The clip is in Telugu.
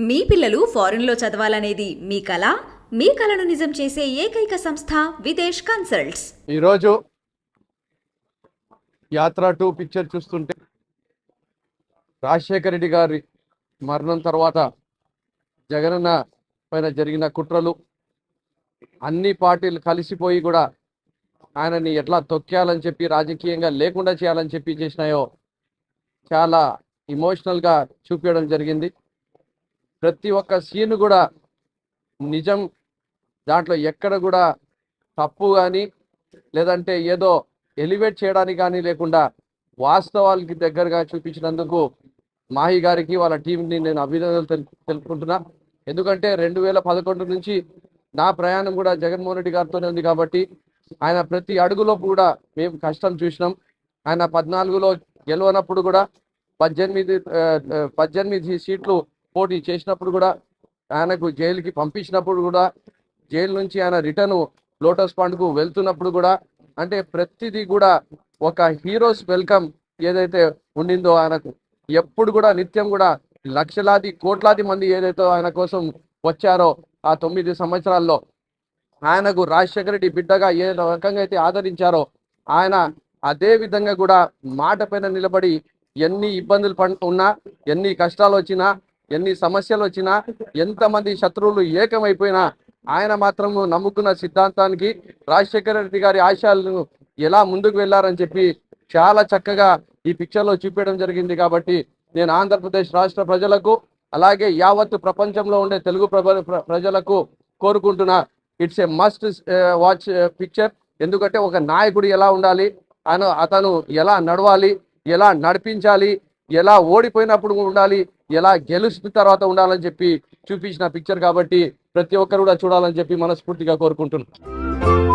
మీ పిల్లలు ఫారెన్లో చదవాలనేది మీ కళ మీ కళను నిజం చేసే ఏకైక సంస్థ విదేశ్ కన్సల్ట్స్. ఈరోజు యాత్ర టూ పిక్చర్ చూస్తుంటే రాజశేఖర రెడ్డి గారి మరణం తర్వాత జగనన్న పైన జరిగిన కుట్రలు అన్ని పార్టీలు కలిసిపోయి కూడా ఆయనని ఎట్లా తొక్కేయాలని చెప్పి రాజకీయంగా లేకుండా చేయాలని చెప్పి చేసినాయో చాలా ఇమోషనల్గా చూపించడం జరిగింది. ప్రతి ఒక్క సీన్ కూడా నిజం దాంట్లో ఎక్కడ కూడా తప్పు కానీ లేదంటే ఏదో ఎలివేట్ చేయడానికి కానీ లేకుండా వాస్తవాలకి దగ్గరగా చూపించినందుకు మాహి గారికి వాళ్ళ టీంని నేను అభినందనలు తెలు తెలుపుకుంటున్నా. ఎందుకంటే రెండు వేల పదకొండు నుంచి నా ప్రయాణం కూడా జగన్మోహన్ రెడ్డి గారితోనే ఉంది కాబట్టి ఆయన ప్రతి అడుగులో కూడా మేము కష్టం చూసినాం. ఆయన పద్నాలుగులో గెలవనప్పుడు కూడా పద్దెనిమిది పద్దెనిమిది సీట్లు పోటీ చేసినప్పుడు కూడా ఆయనకు జైలుకి పంపించినప్పుడు కూడా జైలు నుంచి ఆయన రిటర్న్ లోటస్ పాండ్కు వెళ్తున్నప్పుడు కూడా అంటే ప్రతిదీ కూడా ఒక హీరోస్ వెల్కమ్ ఏదైతే ఉండిందో ఆయనకు ఎప్పుడు కూడా నిత్యం కూడా లక్షలాది కోట్లాది మంది ఏదైతే ఆయన కోసం వచ్చారో ఆ తొమ్మిది సంవత్సరాల్లో ఆయనకు రాజశేఖర రెడ్డి బిడ్డగా ఏ రకంగా అయితే ఆదరించారో ఆయన అదే విధంగా కూడా మాట పైన నిలబడి ఎన్ని ఇబ్బందులు పడి ఉన్నా ఎన్ని కష్టాలు వచ్చినా ఎన్ని సమస్యలు వచ్చినా ఎంతమంది శత్రువులు ఏకమైపోయినా ఆయన మాత్రం నమ్ముకున్న సిద్ధాంతానికి రాజశేఖర రెడ్డి గారి ఆశయాలను ఎలా ముందుకు వెళ్ళారని చెప్పి చాలా చక్కగా ఈ పిక్చర్లో చూపించడం జరిగింది కాబట్టి నేను ఆంధ్రప్రదేశ్ రాష్ట్ర ప్రజలకు అలాగే యావత్ ప్రపంచంలో ఉండే తెలుగు ప్రజలకు కోరుకుంటున్నా it's a must watch picture ఎందుకంటే ఒక నాయకుడు ఎలా ఉండాలి ఆయన అతను ఎలా నడవాలి ఎలా నడిపించాలి ఎలా ఓడిపోయినప్పుడు ఉండాలి ఎలా గెలిచిన తర్వాత ఉండాలని చెప్పి చూపించిన పిక్చర్ కాబట్టి ప్రతి ఒక్కరు కూడా చూడాలని చెప్పి మనస్ఫూర్తిగా కోరుకుంటున్నాను.